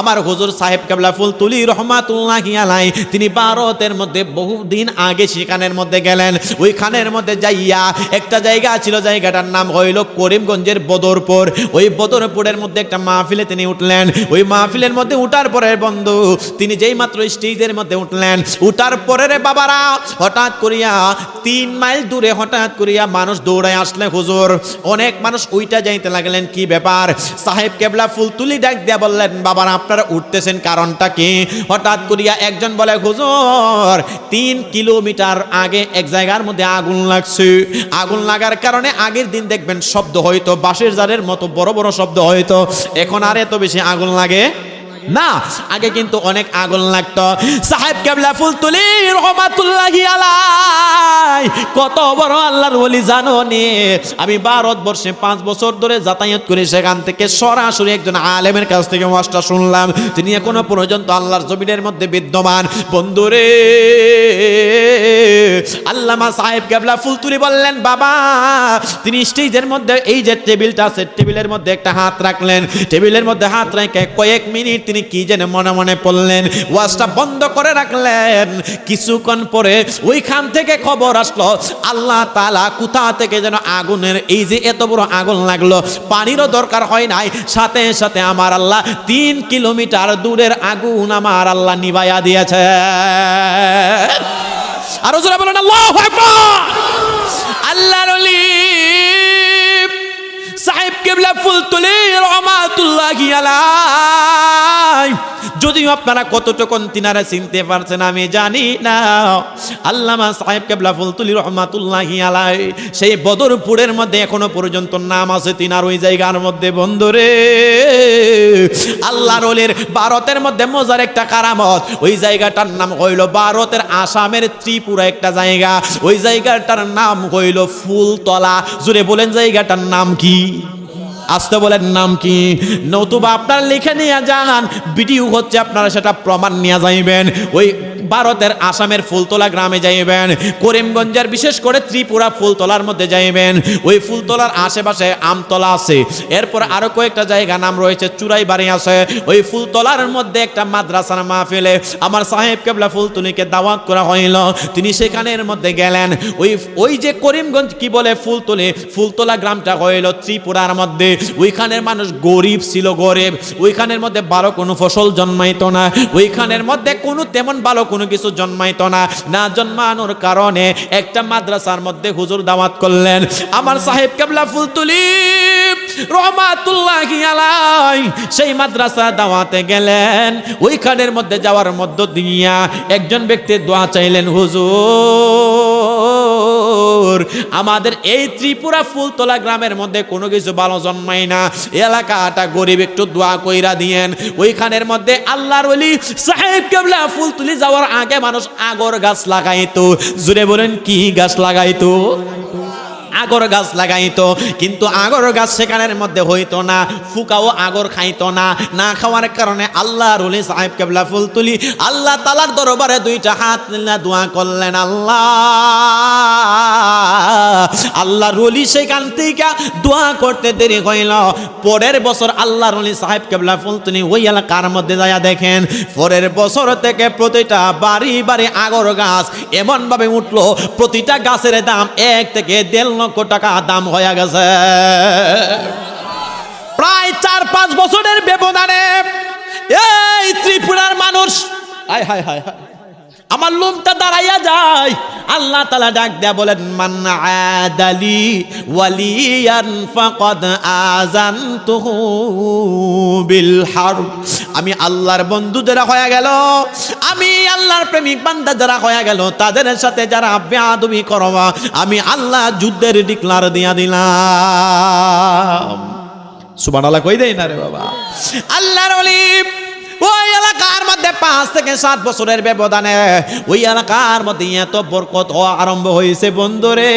আমার হুজুর সাহেব কাবলা ফুল তুলি রহমাতুল্লাহি আলাই তিনি ভারতের মধ্যে বহুদিন আগে সেখানের মধ্যে গেলেন। ওইখানের মধ্যে যাইয়া একটা জায়গা ছিল, জায়গাটার নাম হইল করিমগঞ্জের বদরপুর। ওই বদরপুরের মধ্যে একটা মাহফিলে তিনি উঠলেন। ওই মাহফিলের মধ্যে উঠার পরে বন্ধু, তিনি যেই মাত্র স্টেজের মধ্যে উঠলেন, উঠার পরে রে বাবারা হঠাৎ করিয়া তিন মাইল দূরে হঠাৎ করিয়া মানুষ দৌড়ায় আসলে হুজুর। অনেক মানুষ ওইটা যাইতে লাগলেন, কি ব্যাপার? সাহেব কেবলা ফুল তুলি ডাক দিয়া বললেন, বাবারা আপনারা উঠতেছেন কারণটা কি? হঠাৎ করিয়া একজন বলে, হুজুর, তিন কিলোমিটার আগে এক জায়গার মধ্যে আগুন লাগছে। আগুন লাগার কারণে আগের দিন দেখবেন শব্দ হয়তো, বাঁশের জারের মতো বড় বড় শব্দ হয়তো। এখন আর এত বেশি আগুন লাগে না। আগে কিন্তু অনেক আগুন লাগতো। সাহেব কেবলা ফুল তুলি রহমাতুল্লাহি আলাই কত বড় আল্লাহর ওলি জানো নি? আমি ভারতবর্ষে পাঁচ বছর ধরে যাতায়াত করে, সেখান থেকে সরাসরি একজন আলেমের কাছ থেকে মাস্টার শুনলাম। তিনি এখনও পর্যন্ত আল্লাহর জমিনের মধ্যে বিদ্যমান। বন্ধুরে, আল্লামা সাহেব কেবলা ফুল তুলি বললেন, বাবা, তিনি স্টেজের মধ্যে, এই যে টেবিলটা আছে, টেবিলের মধ্যে একটা হাত রাখলেন। টেবিলের মধ্যে হাত রেখে কয়েক মিনিট তিনি কি যেন মনে মনে পড়লেন। ওয়াজটা বন্ধ করে রাখলেন। কিছুক্ষণ পরে ওইখান থেকে খবর আসলো আল্লাহ তালা কোথা থেকে যেন আগুনের এই যে এত বড় আগুন লাগল, পানিরও দরকার হয় নাই। সাথে সাথে আমার আল্লাহ তিন কিলোমিটার দূরের আগুন আমার আল্লাহ নিবাইয়া দিয়েছে। আরও জোরে বলেন, আল্লাহ আল্লাহর ওলি সাহেব কেবলা ফুল তুলি রহমাতুল্লাহি আলাই যদিও আপনারা কতটুকুন তিনারা চিনতে পারছেন আমি জানি না। আল্লামা সাহেব কেবলা ফুল তুলি রহমাতুল্লাহি আলাই সেই বদরপুরের মধ্যে এখনও পর্যন্ত নাম আছে তিনার ওই জায়গার মধ্যে, বন্ধুরে। আল্লাহ রলের ভারতের মধ্যে মজার একটা কারামত, ওই জায়গাটার নাম হইল ভারতের আসামের ত্রিপুরা একটা জায়গা, ওই জায়গাটার নাম হইল ফুলতলা। জুড়ে বলেন জায়গাটার নাম কি? আসতে বলেন, নাম কি? নতুবা আপনার লিখে নিয়ে যান। ভিডিও হচ্ছে আপনারা সেটা প্রমাণ নিয়ে যাইবেন। ওই ভারতের আসামের ফুলতলা গ্রামে যাইবেন। করিমগঞ্জের বিশেষ করে ত্রিপুরা ফুলতলার মধ্যে যাইবেন। ওই ফুলতলার আশেপাশে আমতলা আছে। এরপর আরও কয়েকটা জায়গা নাম রয়েছে চুরাই বাড়ি আছে। ওই ফুলতলার মধ্যে একটা মাদ্রাসার মাহফিলে আমার সাহেব কেবলা ফুলতুলিকে দাওয়াত করা হইল। তিনি সেখানের মধ্যে গেলেন। ওই ওই যে করিমগঞ্জ কি বলে ফুলতলি ফুলতলা গ্রামটা হইল ত্রিপুরার মধ্যে। ওইখানের মানুষ গরিব ছিল, গরিব। ওইখানের মধ্যে ভালো কোনো ফসল জন্মাইত না। ওইখানের মধ্যে কোনো তেমন ভালো কোনো কিছু জন্মাইত না। না জন্মানোর কারণে একটা মাদ্রাসার মধ্যে হুজুর দাওয়াত করলেন। আমার সাহেব কেবলা ফুলতুলি আলাই সেই মাদ্রাসা দাওয়াতে গেলেন। ওইখানের মধ্যে যাওয়ার মধ্য দিয়া একজন ব্যক্তি দোয়া চাইলেন, হুজুর আমাদের এই ত্রিপুরা ফুলতলা গ্রামের মধ্যে কোনো কিছু ভালো জন্মায় না। এলাকাটা গরিব একটু দোয়া কইরা দিয়েন। ওইখানের মধ্যে আল্লাহর ওলি সাহেব কেবলা ফুল তুলি যাওয়ার আগে মানুষ আগর গাছ লাগাইতো। জুড়ে বলেন, কি গাছ লাগাইতো? আগর গাছ লাগাইতো, কিন্তু আগর গাছ সেখানের মধ্যে হইতো না, ফুকাও আগর খাইতো না। না খাওয়ার কারণে আল্লাহ রুলি সাহেব কেবলা ফুল তুলি, আল্লাহ তালার দরবারে দুইটা হাত নিলা দোয়া করলেন, আল্লাহ। আল্লাহ রুলি সেখান থেকে দোয়া করতে দেরি হইল। পরের বছর আল্লাহ রুলি সাহেব কেবলা ফুল তুলি, ওই এলাকার মধ্যে যাইয়া দেখেন, পরের বছর থেকে প্রতিটা বাড়ি বাড়ি আগর গাছ এমনভাবে উঠল, প্রতিটা গাছের দাম এক থেকে দেড় লক্ষ টাকা দাম হয়ে গেছে। প্রায় চার পাঁচ বছরের ব্যবধানে এই ত্রিপুরার মানুষ হায় হায় হায় হায়। আমার লোমটা দাঁড়াইয়া যায়। আল্লাহ তালা ডাক দেয়া বলেন, মান আদালি ওয়ালিয়ান আযানতুহু বিল হারব আমি আল্লাহর বন্ধু যারা হয়ে গেল, আমি আল্লাহর প্রেমিক বান্দা যারা হয়ে গেল, তাদের সাথে যারা বেয়াদবি করবা, আমি আল্লাহ যুদ্ধের ডিক্লার দিয়া দিলাম। সুবহানাল্লাহ কই দেই না রে বাবা? আল্লাহর ওলি ওই এলাকার মধ্যে পাঁচ থেকে সাত বছরের ব্যবধানে ওই এলাকার মধ্যে এত বরকত হওয়া আরম্ভ হয়েছে বন্ধুরে।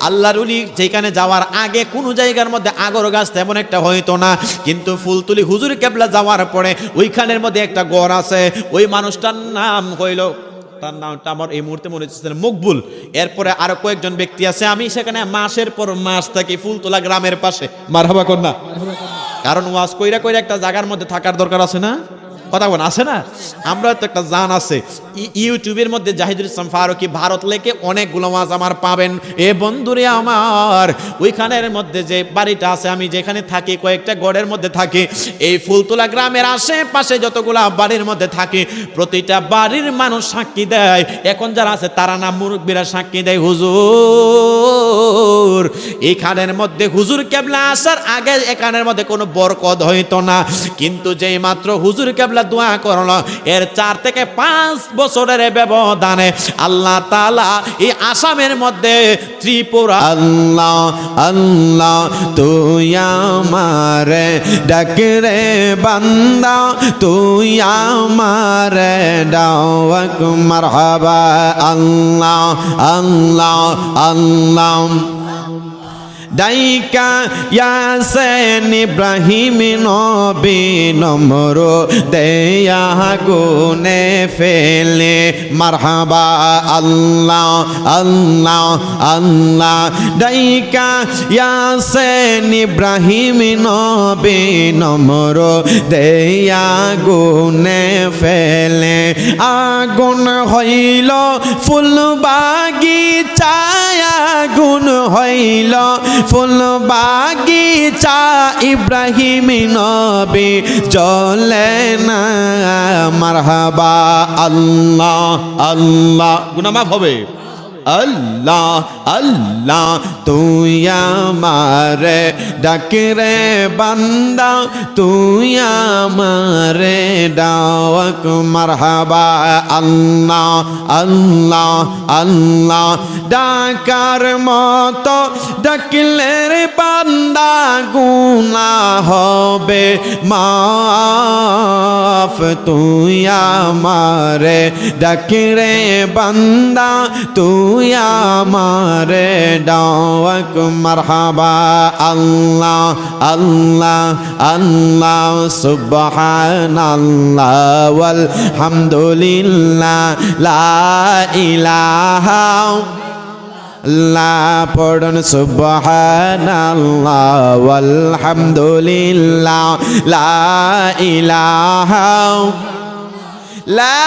আল্লাহর উলি যেখানে যাওয়ার আগে কোনো জায়গার মধ্যে আগর গাছ তেমন একটা হইতো না। কিন্তু ফুলতুলি হুজুর কেবলা যাওয়ার পরে ওইখানের মধ্যে একটা গড় আছে। ওই মানুষটার নাম হইল, তার নামটা আমার এই মুহূর্তে মনে হচ্ছে মকবুল। এরপরে আরও কয়েকজন ব্যক্তি আছে, আমি সেখানে মাসের পর মাস থাকি ফুলতলা গ্রামের পাশে। মারহাবা কন্যা। কারণ ওয়াজ কইরা কইরা একটা জায়গার মধ্যে থাকার দরকার আছে না? কথা বলেন আছে না? আমরা তো একটা জান আছে। ইউটিউবের মধ্যে জাহিদুল ইসলাম ফারুকি ভারত লেকে অনেকগুলো মাছ আমার পাবেন। এ বন্ধুরে আমার, ওইখানের মধ্যে যে বাড়িটা আছে, আমি যেখানে থাকি, কয়েকটা গড়ের মধ্যে থাকি। এই ফুলতলা গ্রামের আশেপাশে যতগুলা বাড়ির মধ্যে থাকি, প্রতিটা বাড়ির মানুষ সাক্ষী দেয়। এখন যারা আছে, তারা না মুরব্বীরা সাক্ষী দেয়, হুজুর। এখানের মধ্যে হুজুর কেবলা আসার আগে এখানের মধ্যে কোনো বরকত হইতো না। কিন্তু যেই মাত্র হুজুর কেবলা দোয়া করল। এর চার থেকে পাঁচ বছরের ব্যবধানে আল্লাহ তালা এই আসামের মধ্যে ত্রিপুরা আল্লাহ আল্লাহ, তুই আমার ডাকরে বান্দা, তুই আমার ডাওয়াক মারহাবা। আল্লাহ আল্লাহ আল্লাহ। ডাইকা ইয়াসেন ইব্রাহিম নবী নম্র, দেয়া গুনে ফেলে। মারহাবা আল্লাহ আল্লাহ আল্লাহ। ডাইকা ইয়াসেন ইব্রাহিম নবী নম্র, দেয়া গুনে ফেলে। আগুন হইল ফুল বাগিচায় আগুন হইল ফুল বাগিচা ইব্রাহিম নবী চলে না। মারহাবা আল্লাহ আল্লাহ। গুনামাফ হবে। আল্লাহ আল্লাহ, তুই আমার ডাকরে বান্দা, তুই আমার ডাক মারহাবা। আল্লাহ আল্লাহ আল্লাহ, ডাকার মতো ডাকলে রে বান্দা গুনা হবে, মাফ। তুই আমারে ডাকরে বান্দা, তুই আমারে, ডাক মারহাবা, আল্লাহ আল্লাহ আল্লাহ, সুবহানাল্লাহ ওয়াল হামদুলিল্লাহ লা ইলাহা লা, পড়ুন সুবহানাল্লাহ, ওয়ালহামদুলিল্লাহ, লা ইলাহা লা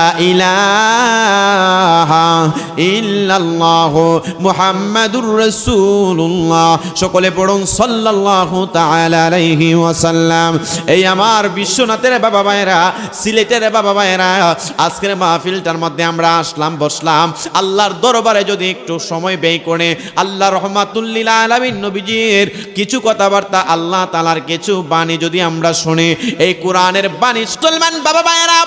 ইলাহা ইল্লাল্লাহ মুহাম্মাদুর রাসূলুল্লাহ। সকলে পড়ুন সাল্লাল্লাহু তাআলা আলাইহি ওয়াসাল্লাম। এই আমার বিশ্বনাথের বাবা ভাইরা সিলেটের বাবা ভাইরা আজকের মাহফিলটার মধ্যে আমরা আসলাম, বসলাম। আল্লাহর দরবারে যদি একটু সময় ব্যয় করে আল্লাহ রহমাতুল্লিল আলামিন নবীজির কিছু কথাবার্তা আল্লাহ তালার কিছু বাণী যদি আমরা শুনি, এই কোরআনের বাণী। মুসলমান বাবা ভাইরা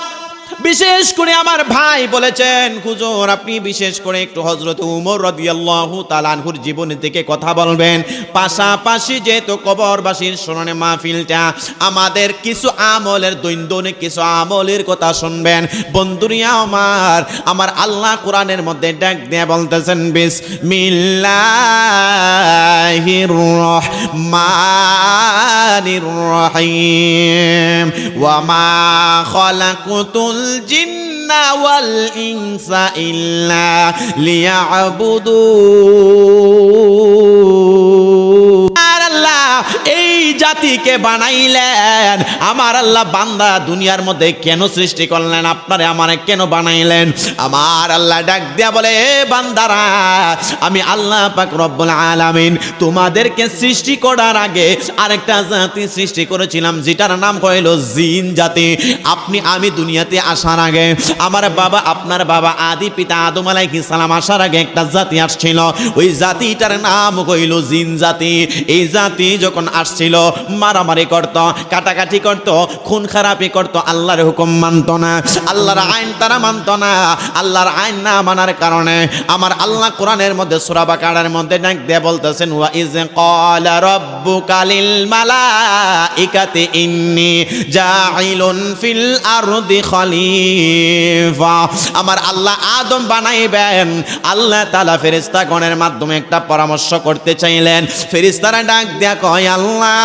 বিশেষ করে আমার ভাই বলেছেন, হুজুর, আপনি বিশেষ করে একটু হজরত উমর রাদিয়াল্লাহু তালানহুর জীবনী থেকে কথা বলবেন। পাশাপাশি যেহেতু কবরবাসীর স্মরণে মাহফিলটা, আমাদের কিছু আমলের, দৈনন্দিন কিছু আমলের কথা শুনবেন। বন্ধুরিয়া আমার আমার আল্লাহ কোরআনের মধ্যে ডাক দিয়ে বলতেছেন, বিসমিল্লাহির রহমানির রহিম। ওয়া মা খালাকুতুল জিন্না ওয়াল ইনসা ইল্লা লিয়াবুদুন আর আল্লাহ এই জাতিকে বানাইলেন। আমার আল্লাহ বান্দা দুনিয়ার মধ্যে কেন সৃষ্টি করলেন? আপনারে আমারে কেন বানাইলেন? আমার আল্লাহ ডাক দিয়া বলে, এ বান্দারা, আমি আল্লাহ পাক রব্বুল আলামিন তোমাদেরকে সৃষ্টি করার আগে আরেকটা জাতি সৃষ্টি করেছিলাম, যেটার নাম হইল জিন জাতি। আপনি, আমি দুনিয়াতে আসার আগে, আমার বাবা, আপনার বাবা আদি পিতা আদম আলাইহিস সালাম আসার আগে একটা জাতি আসছিল। ওই জাতিটার নাম হইল জিন জাতি। এই জাতি যখন আসছিল মারামারি করত, কাটাকাটি করত, খুন খারাপি করত, আল্লাহর হুকুম মানত না। আল্লাহর আইন তারা মানত না। আল্লাহর আইন না মানার কারণে আমার আল্লাহ কোরআনের মধ্যে, সূরা বাকারার মধ্যে ডাক দিয়ে বলতেছেন, ওয়া ইজ ক্বালা রাব্বুকা লিল মালাইকাতি ইন্নী জাইলুন ফিল আরদি খলিফা। আমার আল্লাহ আদম বানাইবেন। আল্লাহ তাআলা ফেরেশতাগণের মাধ্যমে একটা পরামর্শ করতে চাইলেন। ফেরেশতারা ডাক দেয়া কয়, আল্লাহ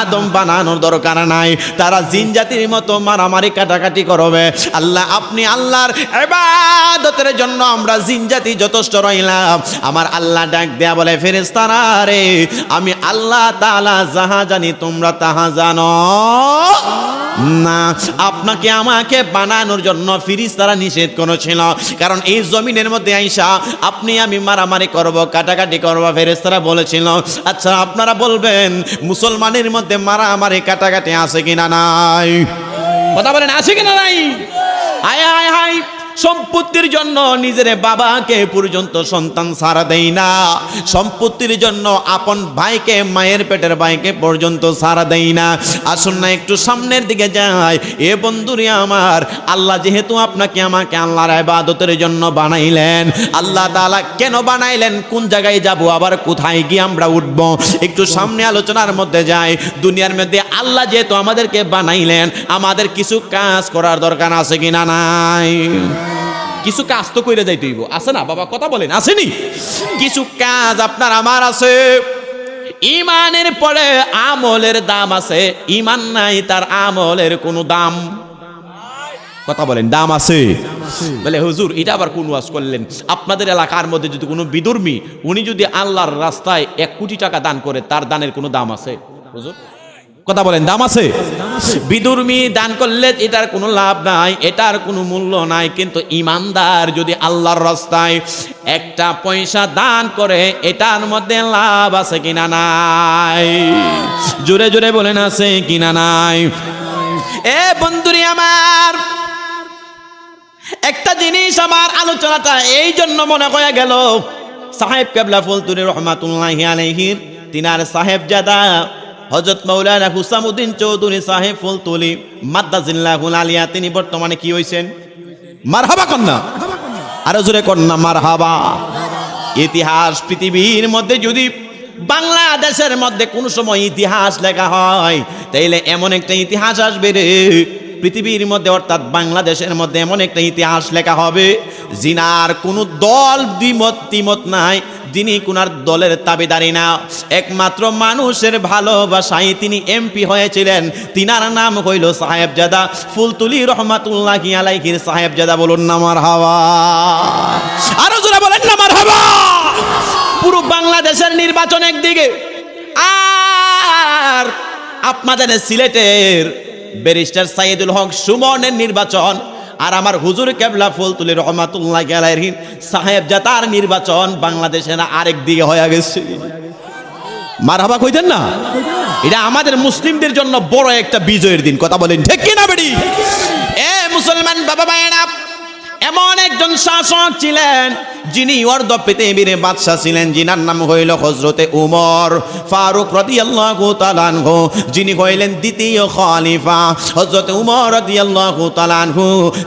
আদম বানানোর দরকার নাই। তারা জিন জাতির মতো মারামারি কাটাকাটি করবে। আল্লাহ, আপনি আল্লাহর এবাদতের জন্য আমরা জিন জাতি যথেষ্ট রইলাম। আমার আল্লাহ ডাক দেয়া বলে ফেরেস্তারা রে, আমি আল্লাহ তাআলা যাহা জানি তোমরা তাহা জানো। না, আপনাকে আমাকে বানানোর জন্য ফিরিস্তারা নিষেধ করেছিল। কারণ এই জমিনের মধ্যে আইসা, আপনি আমি মারামারি করব, কাটাকাটি করব ফেরেস্তারা বলেছিল। আচ্ছা আপনারা বলবেন, মুসলমানের মধ্যে মারামারি কাটাকাটি আছে কিনা নাই? কথা বলেন আছে কিনা নাই? হায় হায় হায় সম্পত্তির জন্য নিজের বাবাকে পর্যন্ত সন্তান সারা দেয় না। সম্পত্তির জন্য আপন ভাইকে, মায়ের পেটের ভাইকে পর্যন্ত সারা দেয় না। আসুন না একটু সামনের দিকে যায় এ বন্ধুরে আমার, আল্লাহ যেহেতু আপনাকে আমাকে আল্লাহর ইবাদতের জন্য বানাইলেন, আল্লাহ তাআলা কেন বানাইলেন? কোন জায়গায় যাব, আবার কোথায় গিয়ে আমরা উঠব? একটু সামনে আলোচনার মধ্যে যাই। দুনিয়ার মধ্যে আল্লাহ যেহেতু আমাদেরকে বানাইলেন, আমাদের কিছু কাজ করার দরকার আছে কিনা নাই? কিছু কাজ তো কইরে যাইতে হইব। আছে না? বাবা, কথা বলেন। আসেনি? কিছু কাজ আপনার আমার আছে। ইমানের পরে আমলের দাম আছে। ইমান নাই, তার আমলের কোনো দাম। কথা বলেন, দাম আছে? বলে, হুজুর, এটা আবার কোন ওয়াজ করলেন? আপনাদের এলাকার মধ্যে যদি কোনো বিদর্মী, উনি যদি আল্লাহর রাস্তায় এক কোটি টাকা দান করে, তার দানের কোনো দাম আছে? হুজুর? কথা বলেন, দাম আছে? বিদুর্মী দান করলে এটার কোনো লাভ নাই, এটার কোনো মূল্য নাই, কিন্তু ইমানদার যদি আল্লাহর রাস্তায় একটা পয়সা দান করে, এটার মধ্যে লাভ আছে কিনা নাই? জোরে জোরে বলেন, আছে কিনা নাই? এ বন্ধুরি আমার, একটা জিনিস আমার আলোচনাটা এই জন্য মনে করা গেল। সাহেব কেবলা ফুলতুরি রহমাতুল্লাহ আলহির তিনার সাহেব জাদা হজরত মৌলানা হুসামুদ্দিন চৌধুরী সাহেব ফুলতুলি মাদ্দাজিল্লাহুল আলিয়া তিনি বর্তমানে কি হইছেন? মারহাবা কন্যা। আরও জোরে কন্যা, মারহাবা। ইতিহাস পৃথিবীর মধ্যে যদি বাংলাদেশের মধ্যে কোন সময় ইতিহাস লেখা হয়, তাইলে এমন একটা ইতিহাস আসবে রে। পৃথিবীর মধ্যে অর্থাৎ বাংলাদেশের মধ্যে এমন একটা ইতিহাস লেখা হবে, জিনার কোনো দল দ্বিমত তিমত নাই যিনি কোনার দলের তাবেদারি না, একমাত্র মানুষের ভালোবাসায় তিনি এমপি হয়েছিলেন। তিনার নাম হইল সাহেবজাদা ফুলতুলি রহমাতুল্লাহ আলাইহির সাহেবজাদা। বলুন নামার হাওয়া আরও জোরে বলেন নামার হাওয়া পুরো বাংলাদেশের নির্বাচন একদিকে। আর আপনাদের সিলেটের ব্যারিস্টার সাইদুল হক সুমনের নির্বাচন আর আমার হুজুর কেবলা ফুল ফুলতুলি রহমাতুল্লাহ গ্যালারির সাহেব জাতার নির্বাচন বাংলাদেশের আরেক দিকে হয়ে গেছে। মার হাবা কইতেন না? এটা আমাদের মুসলিমদের জন্য বড় একটা বিজয়ের দিন। কথা বলেন, ঠিক কিনা বেডি এ মুসলমান বাবা মায়েরা এমন একজন শাসক ছিলেন যিনি অর্ধ পৃথিবীর বাদশাহ ছিলেন, যিনার নাম হইল হজরতে উমর ফারুক রাদিয়াল্লাহু যিনি হইলেন দ্বিতীয় খলিফা। হজরতে উমর রাদিয়াল্লাহু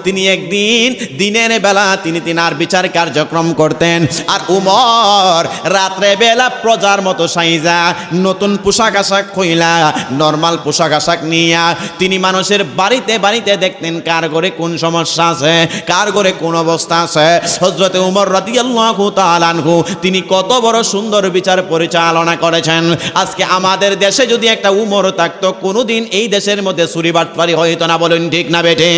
তিনি একদিন দিনের বেলা তিনি তিনার বিচার কার্যক্রম করতেন আর উমর রাত্রে বেলা প্রজার মতো সাইজা, নতুন পোশাক আশাক হইলা নর্মাল পোশাক আশাক নিয়া, তিনি মানুষের বাড়িতে বাড়িতে দেখতেন কার ঘরে কোন সমস্যা আছে, কার ঘরে কোন অবস্থা আছে? হজরতে উমর রাদিয়াল্লাহু তাআলা আনহু, তিনি কত বড় সুন্দর বিচার পরিচালনা করেছেন। আজকে আমাদের দেশে যদি একটা উমর থাকতো, কোনোদিন এই দেশের মধ্যে চুরি বাটপারি হইতো না, বলেন ঠিক না বেঠে